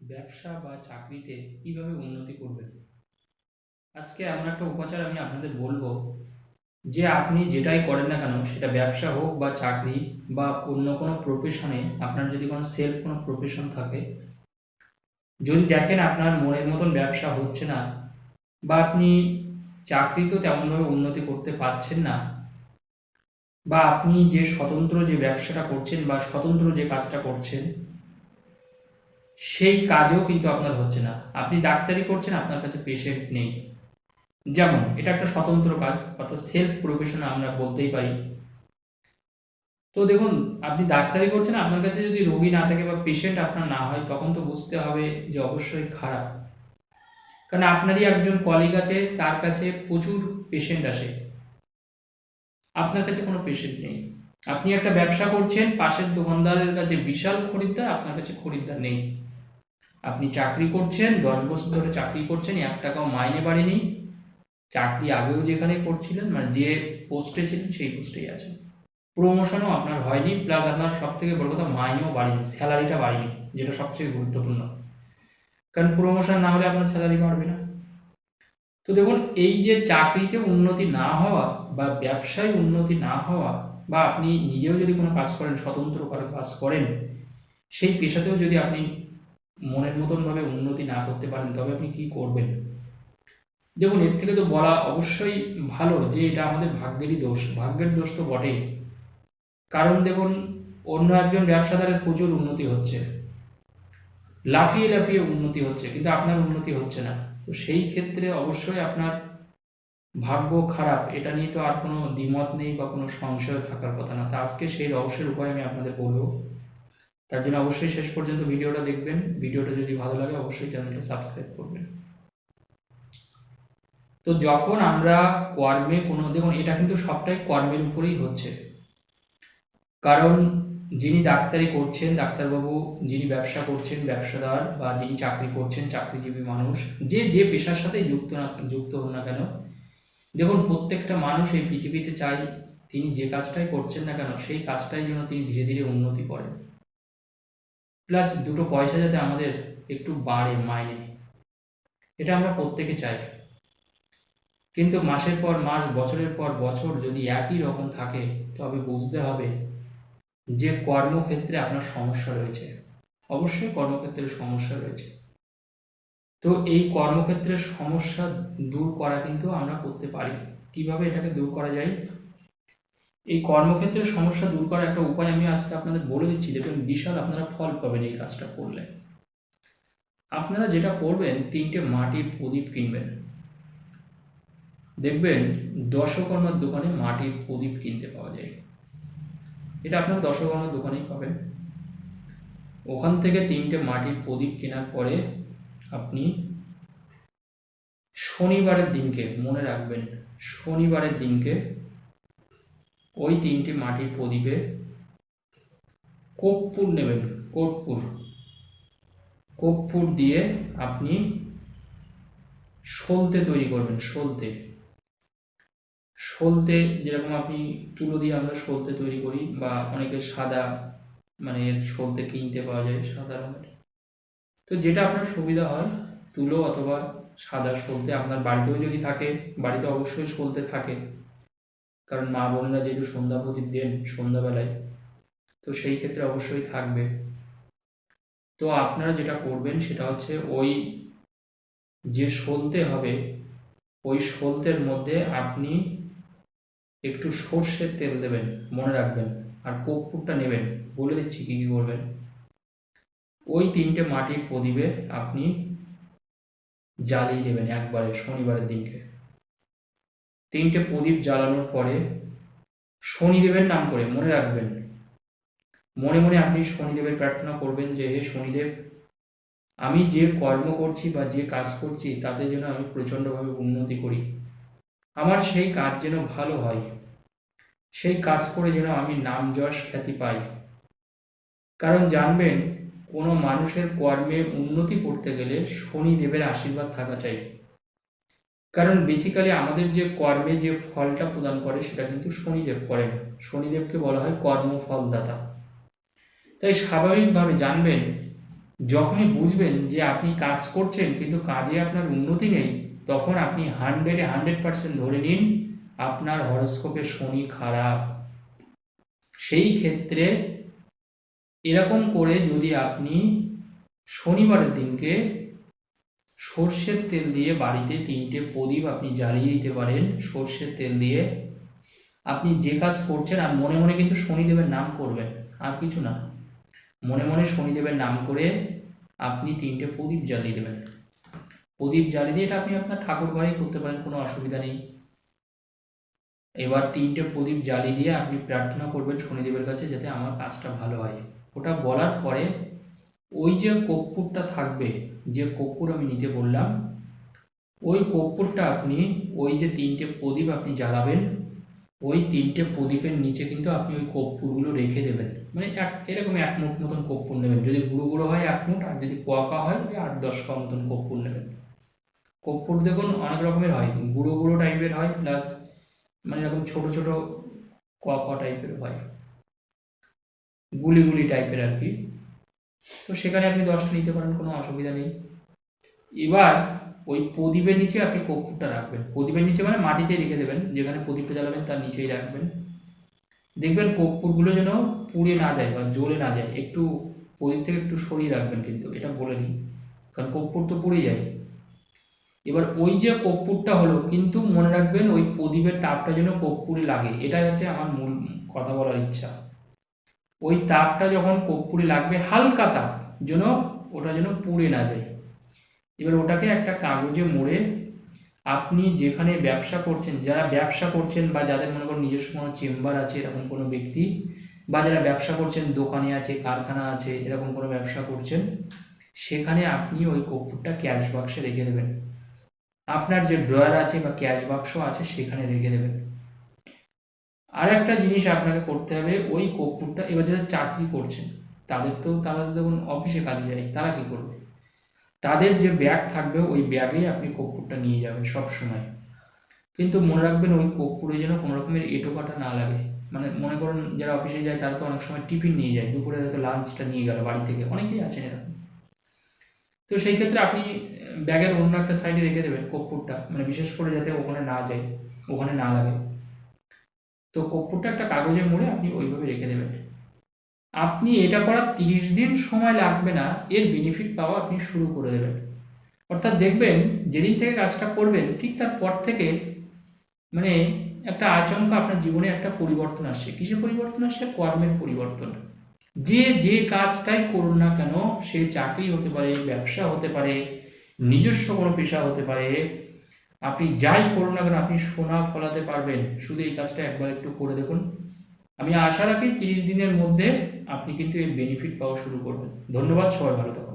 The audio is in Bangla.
ব্যবসা বা চাকরিতে কীভাবে উন্নতি করবেন? আজকে এমন একটা উপাচার আমি আপনাদের বলব যে আপনি যেটাই করেন না কেন, সেটা ব্যবসা হোক বা চাকরি বা অন্য কোনো প্রফেশনে আপনার যদি কোনো সেলফ কোনো প্রফেশন থাকে, যদি দেখেন আপনার মনের মতন ব্যবসা হচ্ছে না বা আপনি চাকরি তো তেমনভাবে উন্নতি করতে পারছেন না বা আপনি যে স্বতন্ত্র যে ব্যবসাটা করছেন বা স্বতন্ত্র যে কাজটা করছেন সেই কাজও কিন্তু আপনার হচ্ছে না। আপনি ডাক্তারি করছেন, আপনার কাছে পেশেন্ট নেই। যেমন, এটা একটা স্বতন্ত্র কাজ, অর্থাৎ সেলফ প্রফেশন আমরা বলতেই পারি। তো দেখুন, আপনি ডাক্তারি করছেন, আপনার কাছে যদি রোগী না থাকে বা পেশেন্ট আপনার না হয়, তখন তো বুঝতে হবে যে অবশ্যই খারাপ। কারণ আপনারই একজন কলিগ আছে, তার কাছে প্রচুর পেশেন্ট আসে। আপনার কাছে কোনো পেশেন্ট নেই। আপনি একটা ব্যবসা করছেন, পাশের দোকানদারের কাছে বিশাল খরিদ্দার, আপনার কাছে খরিদ্দার নেই। আপনি চাকরি করছেন, দশ বছর ধরে চাকরি করছেন, এক টাকাও মাইনে বাড়েনি। চাকরি আগেও যেখানে করছিলেন মানে যে পোস্টে ছিলেন, সেই পোস্টেই আছেন। প্রমোশনও আপনার হয়নি প্লাস আপনার সব থেকে বড় কথা মাইনেও বাড়েনি স্যালারিটা বাড়েনি, যেটা সবচেয়ে গুরুত্বপূর্ণ। কারণ প্রমোশন না হলে আপনার স্যালারি বাড়বে না। তো দেখুন, এই যে চাকরিতে উন্নতি না হওয়া বা ব্যবসায় উন্নতি না হওয়া বা আপনি নিজেও যদি কোনো কাজ করেন, স্বতন্ত্র করে কাজ করেন, সেই পেশাতেও যদি আপনি মনের মতনভাবে উন্নতি না করতে পারেন, তবে আপনি কি করবেন? দেখুন, এর থেকে তো বলা অবশ্যই ভালো যে এটা আমাদের ভাগ্যেরই দোষ। ভাগ্যের দোষ তো বটেই। কারণ দেখুন, অন্য একজন ব্যবসাদারের প্রচুর উন্নতি হচ্ছে। লাফিয়ে লাফিয়ে উন্নতি হচ্ছে, কিন্তু আপনার উন্নতি হচ্ছে না। তো সেই ক্ষেত্রে অবশ্যই আপনার ভাগ্য খারাপ, এটা নিয়ে তো আর কোনো দ্বিমত নেই বা কোনো সংশয় থাকার কথা না। তা আজকে সেই রহস্যের উপায় আমি আপনাদের বলব। তার জন্য অবশ্যই শেষ পর্যন্ত ভিডিওটা দেখবেন। ভিডিওটা যদি ভালো লাগে, অবশ্যই চ্যানেলটা সাবস্ক্রাইব করবেন। তো যখন আমরা কর্মে কোনো, দেখুন, এটা কিন্তু সবটাই কর্মের উপরেই হচ্ছে। কারণ যিনি ডাক্তারি করছেন, ডাক্তারবাবু যিনি ব্যবসা করছেন, ব্যবসাদার বা যিনি চাকরি করছেন, চাকরিজীবী মানুষ, যে যে পেশার সাথে যুক্ত না, যুক্ত হন না কেন, দেখুন, প্রত্যেকটা মানুষ এই পৃথিবীতে চাই তিনি যে কাজটাই করছেন না কেন, সেই কাজটাই যেন তিনি ধীরে ধীরে উন্নতি করেন। প্লাস দুটো পয়সা যাতে আমাদের একটু বাড়ে মাইনে। এটা আমরা প্রত্যেকে চাই। কিন্তু মাসের পর মাস, বছরের পর বছর যদি একই রকম থাকে, তবে বুঝতে হবে যে কর্মক্ষেত্রে আপনার সমস্যা রয়েছে। অবশ্যই কর্মক্ষেত্রে সমস্যা রয়েছে। তো এই কর্মক্ষেত্রের সমস্যা দূর করা কিন্তু আমরা করতে পারি। কীভাবে এটাকে দূর করা যায়? এই কর্মক্ষেত্রের সমস্যা দূর করার একটা উপায় আমি আজকে আপনাদের বলে দিচ্ছি দেখবেন বিশাল আপনারা ফল পাবেন এই কাজটা করলে। আপনারা যেটা করবেন, তিনটে মাটির প্রদীপ কিনবেন। দেখবেন দশকর্মার দোকানে মাটির প্রদীপ কিনতে পাওয়া যায়। এটা আপনার দশকর্মার দোকানেই পাবেন। ওখান থেকে তিনটে মাটির প্রদীপ কেনার পরে আপনি শনিবারের দিনকে মনে রাখবেন, শনিবারের দিনকে ওই তিনটি মাটির প্রদীপে কর্পূর নেবেন, কর্পূর। কর্পূর দিয়ে আপনি সলতে তৈরি করবেন সলতে সলতে যেরকম আপনি তুলো দিয়ে আমরা সলতে তৈরি করি বা অনেকে সাদা মানে সলতে কিনতে পাওয়া যায় সাদা রঙের। তো যেটা আপনার সুবিধা হয়, তুলো অথবা সাদা সলতে আপনার বাড়িতেও যদি থাকে, বাড়িতে অবশ্যই সলতে থাকে। কারণ মা বোনেরা যেহেতু সন্ধ্যা প্রদীপ দেন সন্ধ্যাবেলায়, তো সেই ক্ষেত্রে অবশ্যই থাকবে। তো আপনারা যেটা করবেন সেটা হচ্ছে ওই যে সলতে হবে, ওই সলতের মধ্যে আপনি একটু সর্ষের তেল দেবেন, মনে রাখবেন, আর কর্পূরটা নেবেন, বলে দিচ্ছি কী কী করবেন। ওই তিনটে মাটির প্রদীপে আপনি জ্বালিয়ে দেবেন একবারে, শনিবারের দিনকে। তিনটে প্রদীপ জ্বালানোর পরে শনিদেবের নাম করে মনে রাখবেন। মনে মনে আপনি শনিদেবের প্রার্থনা করবেন যে, হে শনিদেব, আমি যে কর্ম করছি বা যে কাজ করছি, তাতে যেন আমি প্রচণ্ডভাবে উন্নতি করি। আমার সেই কাজ যেন ভালো হয়। সেই কাজ করে যেন আমি নাম যশ খ্যাতি পাই। কারণ জানবেন, কোনো মানুষের কর্মে উন্নতি করতে গেলে শনিদেবের আশীর্বাদ থাকা চাই। কারণ বেসিক্যালি আমাদের যে কর্মে যে ফলটা প্রদান করে সেটা কিন্তু শনিদেব করেন। শনিদেবকে বলা হয় কর্মফলদাতা। তাই স্বাভাবিকভাবে জানবেন, যখনই বুঝবেন যে আপনি কাজ করছেন কিন্তু কাজে আপনার উন্নতি নেই, তখন আপনি হান্ড্রেডে হান্ড্রেড পার্সেন্ট ধরে নিন, আপনার হরস্কোপে শনি খারাপ। সেই ক্ষেত্রে এরকম করে যদি আপনি শনিবারের দিনকে সর্ষের তেল দিয়ে বাড়িতে তিনটে প্রদীপ আপনি জ্বালিয়ে দিতে পারেন, সর্ষের তেল দিয়ে। আপনি যে কাজ করছেন, আর মনে মনে কিন্তু শনিদেবের নাম করবেন, আর কিছু না। মনে মনে শনিদেবের নাম করে আপনি তিনটে প্রদীপ জ্বালিয়ে দেবেন। প্রদীপ জ্বালিয়ে দিয়ে এটা আপনি আপনার ঠাকুর ঘরেই করতে পারেন, কোনো অসুবিধা নেই। এবার তিনটে প্রদীপ জ্বালিয়ে দিয়ে আপনি প্রার্থনা করবেন শনিদেবের কাছে যাতে আমার কাজটা ভালো হয়। ওটা বলার পরে ওই যে কর্পূরটা থাকবে, যে কর্পূর আমি নিতে বললাম, ওই কর্পূরটা আপনি, ওই যে তিনটে প্রদীপ আপনি জ্বালাবেন, ওই তিনটে প্রদীপের নিচে কিন্তু আপনি ওই কর্পূরগুলো রেখে দেবেন। মানে এক, এরকম এক মুঠ মতন কর্পূর নেবেন। যদি গুঁড়ো গুঁড়ো হয় এক মুঠ, আর যদি কোয়াকা হয়, ওই আট, দশ কা মতন কর্পূর নেবেন। কর্পূর দেখুন অনেক রকমের হয়। গুঁড়ো গুঁড়ো টাইপের হয়, প্লাস মানে এরকম ছোট ছোট কোয়াকা টাইপের হয়। গুলি গুলি টাইপের আর কি। তো সেখানে আপনি দশটা নিতে পারেন, কোনো অসুবিধা নেই। এবার ওই প্রদীপের নিচে আপনি কর্পূরটা রাখবেন। প্রদীপের নিচে মানে মাটিতে রেখে দেবেন, যেখানে প্রদীপটা জ্বালাবেন তার নিচেই রাখবেন। দেখবেন কর্পূরগুলো যেন পুড়ে না যায় বা জ্বলে না যায়, একটু প্রদীপ থেকে একটু সরিয়ে রাখবেন কিন্তু, এটা বলে নিই কারণ কর্পূর তো পুড়ে যায়। এবার ওই যে কর্পূরটা হলো, কিন্তু মনে রাখবেন ওই প্রদীপের তাপটা যেন কর্পূরে লাগে, এটাই হচ্ছে আমার মূল কথা বলার ইচ্ছা। ওই তাপটা যখন কর্পূরে লাগবে, হালকা তাপ, যেন ওটা যেন পুড়ে না যায়। এবার ওটাকে একটা কাগজে মুড়ে আপনি যেখানে ব্যবসা করছেন, যারা ব্যবসা করছেন বা যাদের মনে করুন নিজস্ব কোনো চেম্বার আছে, এরকম কোনো ব্যক্তি, বা যারা ব্যবসা করছেন, দোকানে আছে, কারখানা আছে, এরকম কোনো ব্যবসা করছেন, সেখানে আপনি ওই কর্পূরটা ক্যাশ বাক্সে রেখে দেবেন। আপনার যে ড্রয়ার আছে বা ক্যাশ বাক্স আছে, সেখানে রেখে দেবেন। আর একটা জিনিস আপনাকে করতে হবে, ওই কর্পূরটা এবার যারা চাকরি করছেন তাদের তো তারা তো দেখুন অফিসে কাজে যায় তারা কি করবে? তাদের যে ব্যাগ থাকবে, ওই ব্যাগেই আপনি কর্পূরটা নিয়ে যাবেন সব সময় কিন্তু মনে রাখবেন, ওই কর্পূরে যেন কোনো রকমের এঁটো কাটা না লাগে। মানে মনে করুন, যারা অফিসে যায়, তারা তো অনেক সময় টিফিন নিয়ে যায়, দুপুরে হয়তো লাঞ্চটা নিয়ে গেল বাড়ি থেকে, অনেকেই আছেন এরকম। তো সেই ক্ষেত্রে আপনি ব্যাগের অন্য একটা সাইডে রেখে দেবেন কর্পূরটা মানে বিশেষ করে যাতে ওখানে না যায়, ওখানে না লাগে। তো কর্পূরটা একটা কাগজে মুড়ে আপনি ওইভাবে রেখে দেবেন। আপনি এটা করার তিরিশ দিন সময় লাগবে না, এর বেনিফিট পাওয়া আপনি শুরু করে দেবেন। অর্থাৎ দেখবেন, যেদিন থেকে কাজটা করবেন, ঠিক তার পর থেকে মানে একটা আচমকা আপনার জীবনে একটা পরিবর্তন আসছে। কিসে পরিবর্তন আসছে? কর্মের পরিবর্তন। যে যে কাজটাই করুন না কেন, সে চাকরি হতে পারে, ব্যবসা হতে পারে, নিজস্ব কোনো পেশা হতে পারে আপনি যাই করুন না কেন, আপনি সোনা ফলাতে পারবেন। শুধু এই কাজটা একবার একটু করে দেখুন। আমি আশা রাখি তিরিশ দিনের মধ্যে আপনি কিন্তু এই বেনিফিট পাওয়া শুরু করবেন। ধন্যবাদ, সবাই ভালো থাকুন।